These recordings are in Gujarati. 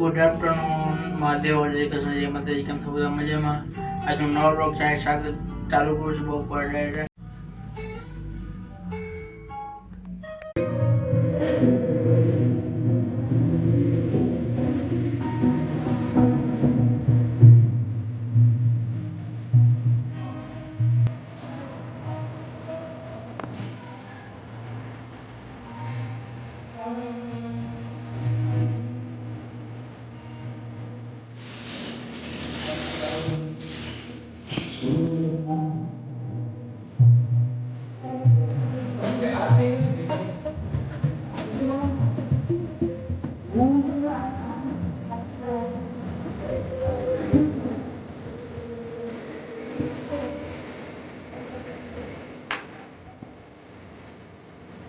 ગુડ આફ્ટરનૂન મહાદેવ જય માતાજી કેમ છો બધા મજામાં આજનો નવો બ્લોગ સાહેબ સાથે ચાલુ કરું છું, બહુ પડે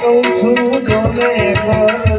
કહું છું જો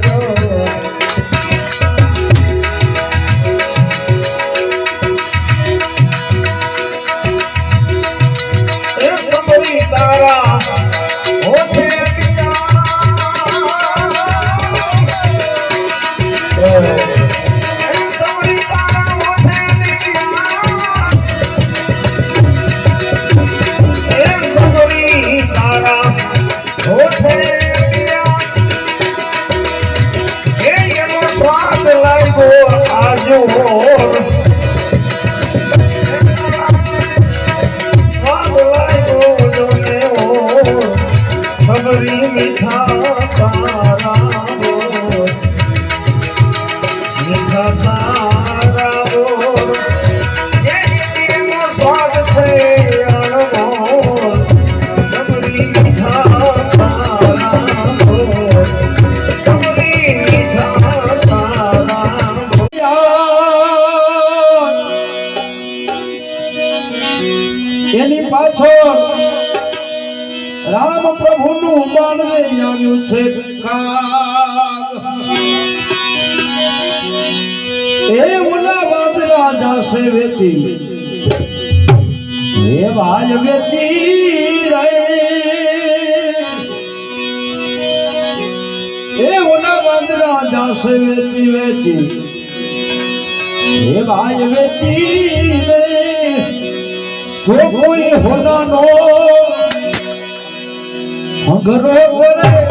માણસ વેતી વેતી. હે ભાઈ વેતી ને જો કોઈ હોનાનો અઘરો કરે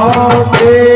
आवे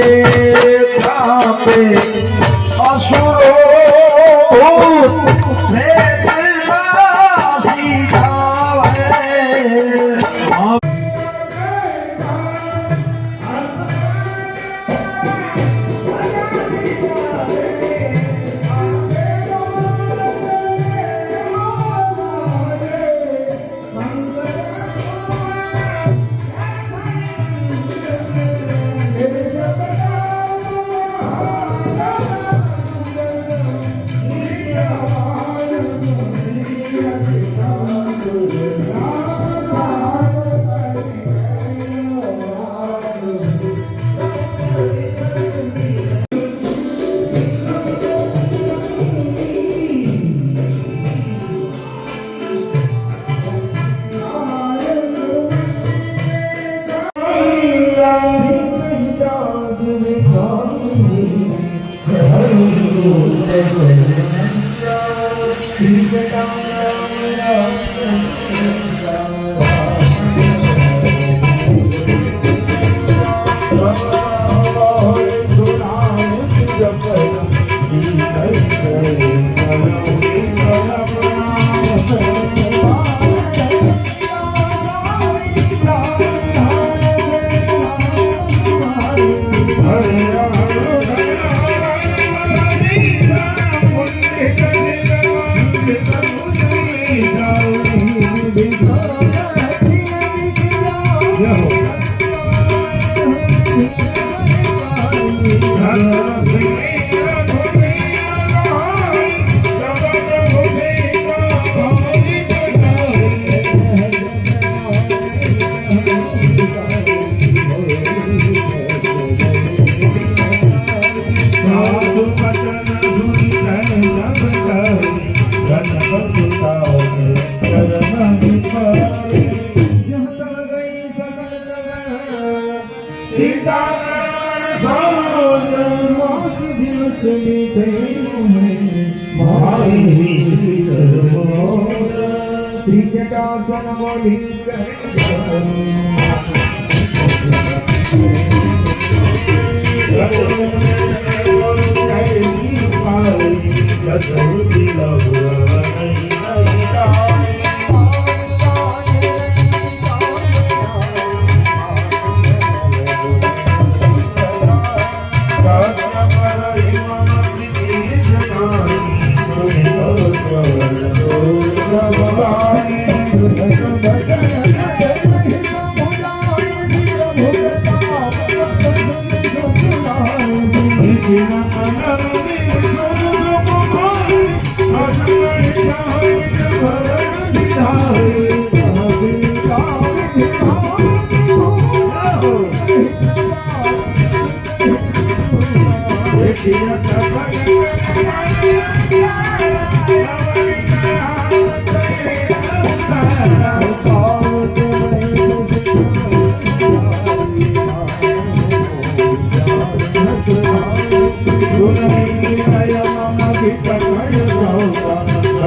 You.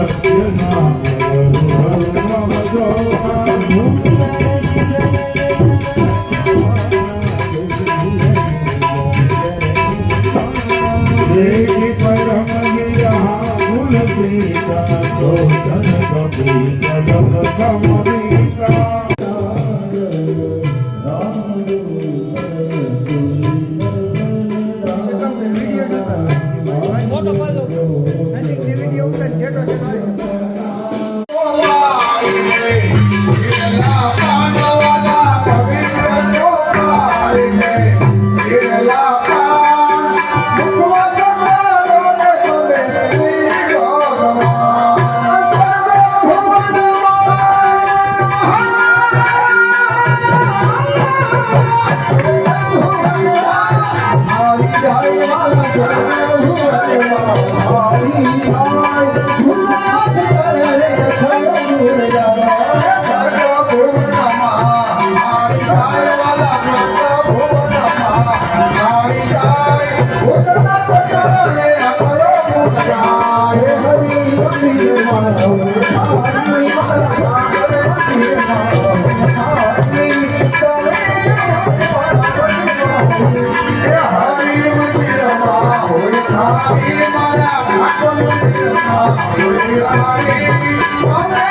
saklayamam Thank you. Oh,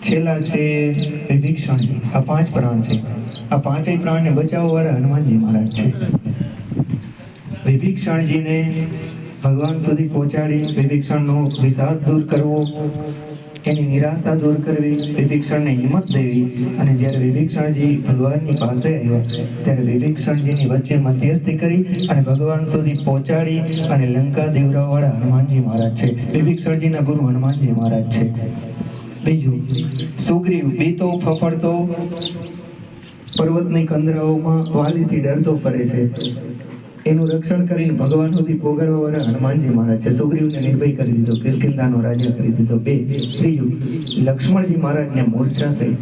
છેલ્લા છે વિભીષણજી આ પાંચ પ્રાણ છે. આ પાંચેય પ્રાણને બચાવવા વાળા હનુમાનજી મહારાજ છે. વિભીક્ષણજીને ભગવાન સુધી પહોંચાડી વિભીક્ષણનો વિષાદ દૂર કરવો. એની નિરાશા દૂર કરવી, વિભીક્ષણને હિંમત દેવી અને જ્યારે વિભીક્ષણજી ભગવાનની પાસે આવ્યા, ત્યારે વિભીક્ષણજીની વચ્ચે મધ્યસ્થી કરી અને ભગવાન સુધી પહોંચાડી અને લંકા દેવરાવાળા હનુમાનજી મહારાજ છે. વિભીક્ષણજીના ગુરુ હનુમાનજી મહારાજ છે. બીજું, સુગ્રીવ બીતો, ફફડતો, પર્વતની કંદરાઓમાં વાલીથી ડરતો ફરે છે. એનું રક્ષણ કરીને ભગવાન સુધી પોગાડવા વાળા હનુમાનજી મહારાજ છે. સુગ્રીવને નિર્ભય કરી દીધો, કિષ્કિંધાનો રાજા કરી દીધો. બે ત્રીજું, લક્ષ્મણજી મહારાજને મોરચા થઈ.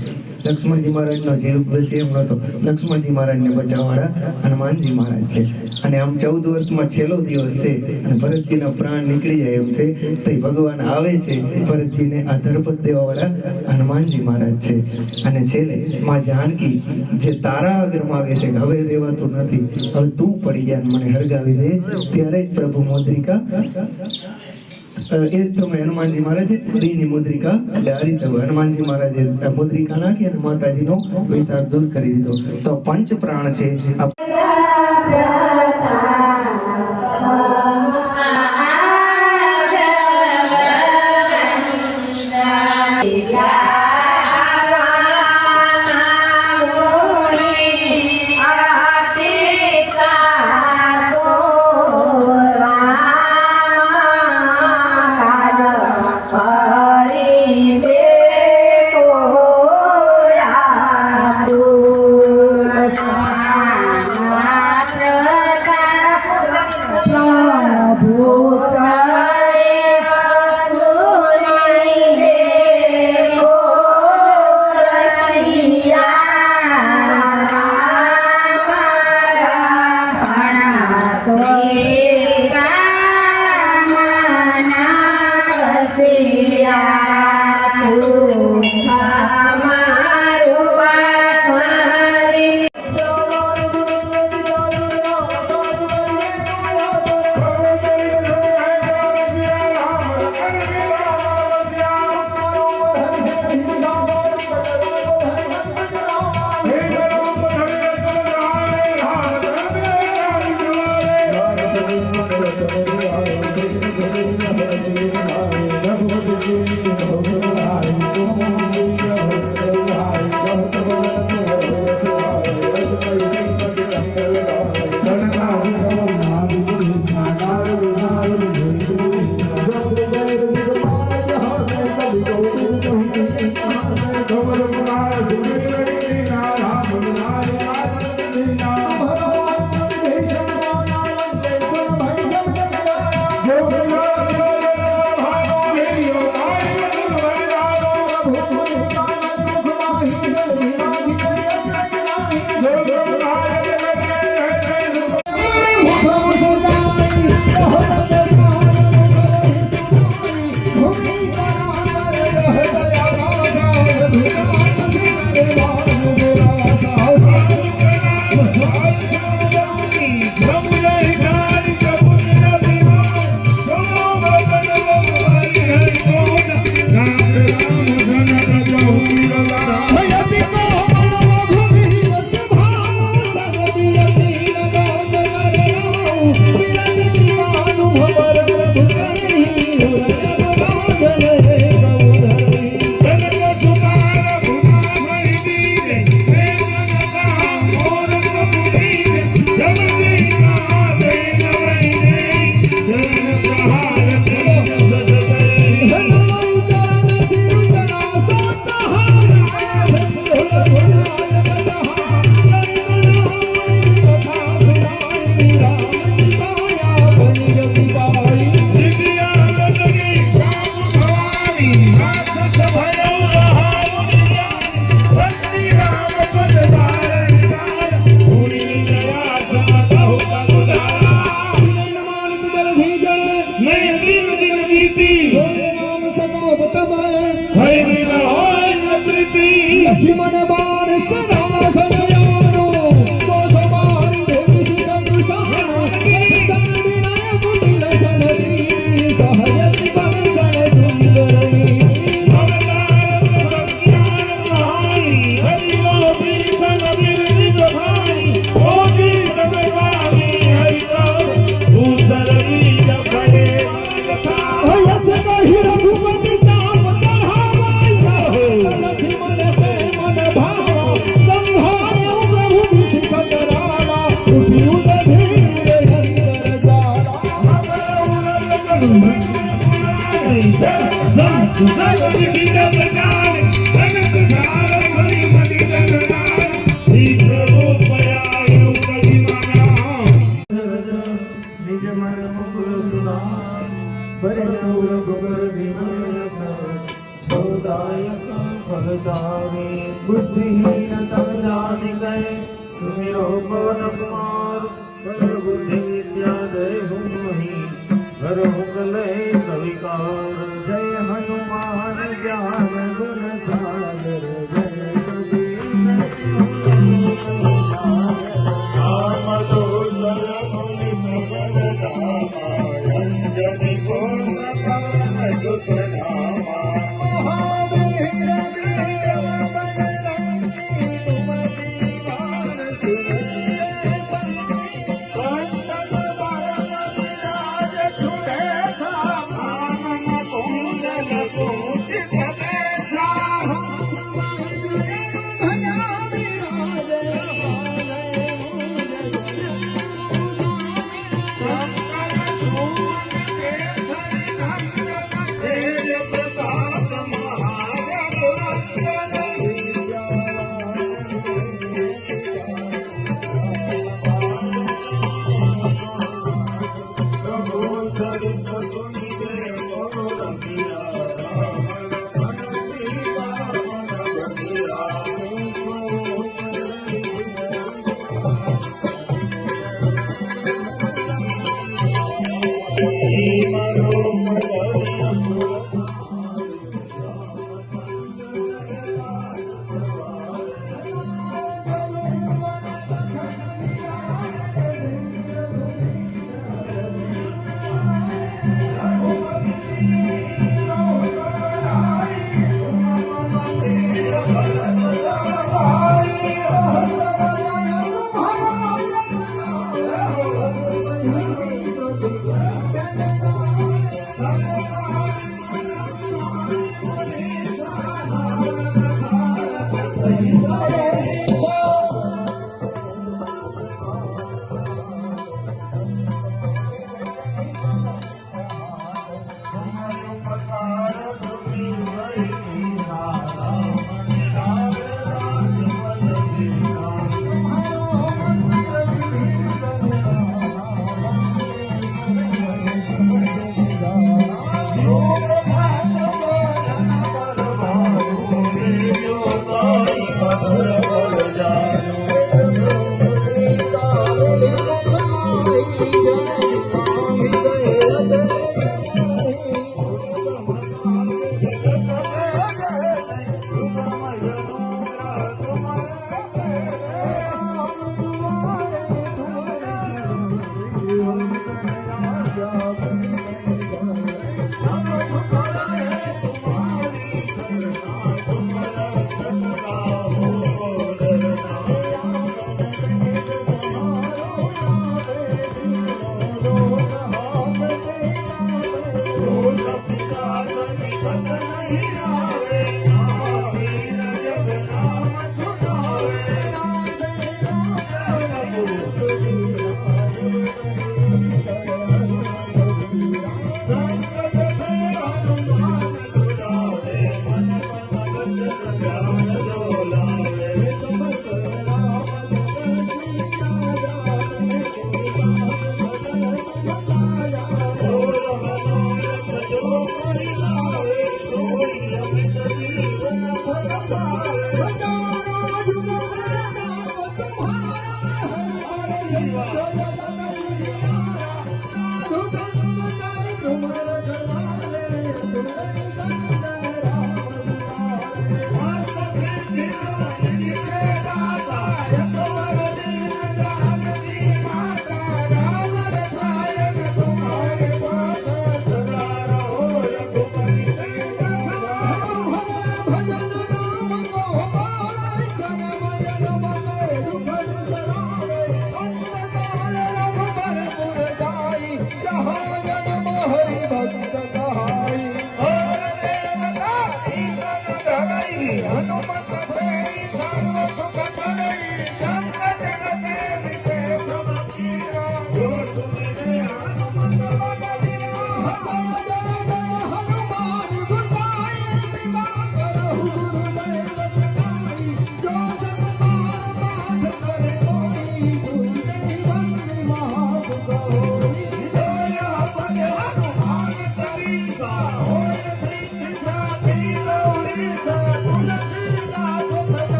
લક્ષ્મણજી મહારાજનો જીવ બચે એમ નહોતો લક્ષ્મણજી મહારાજને બચાવવાળા હનુમાનજી મહારાજ છે. અને આમ ચૌદ વર્ષમાં છેલ્લો દિવસ છે અને ભરતજીના પ્રાણ નીકળી જાય એમ છે. તો ભગવાન આવે છે, ભરતજીને આ ધરપત દેવાવાળા હનુમાનજી મહારાજ છે. અને છેલ્લે માં જાનકી, જે તારા અગ્રમાં આવે છે હવે રહેવાતું નથી, હવે તું પડી ગયા મને હરગાવી દે. ત્યારે પ્રભુ મુદ્રિકા એ જ સમયે હનુમાનજી મહારાજે સ્ત્રીની મુદ્રિકા, એટલે આ રીતે હનુમાનજી મહારાજે મુદ્રિકા નાખી અને માતાજીનો વિસ્તાર દૂર કરી દીધો. તો પંચ પ્રાણ છે. Thank you. वीर प्रकाश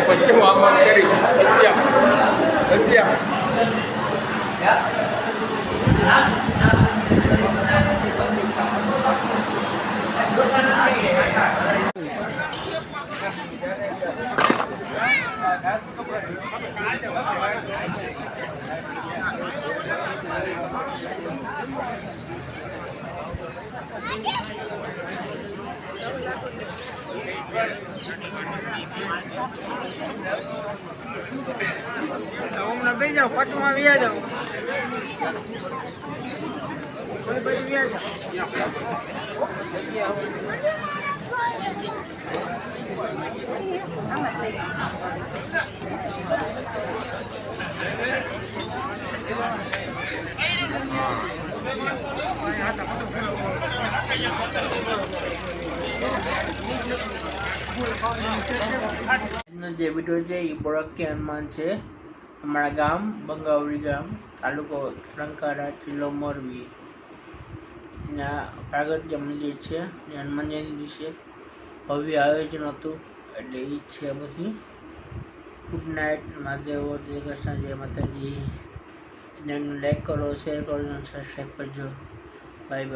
પછી આમાં કરી અત્યારે હમણાં બે જાઓ પટમાં વ્યા જાઓ Thank you. જે વીડિયો છે એ બોરકે હનુમાન છે. અમારા ગામ બંગાવરી ગામ, તાલુકો ટંકારા જિલ્લો મોરબી. ના પ્રાગટ્ય મંદિર છે. ને હનુમાન જયંતિ છે. ભવ્ય આયોજન હતું. એટલે એ છે બધી. ગુડ નાઇટ મહાદેવ, જય કૃષ્ણ, જય માતાજી. એને લાઈક કરો શેર કરો સબસ્ક્રાઈબ કરજો. બાય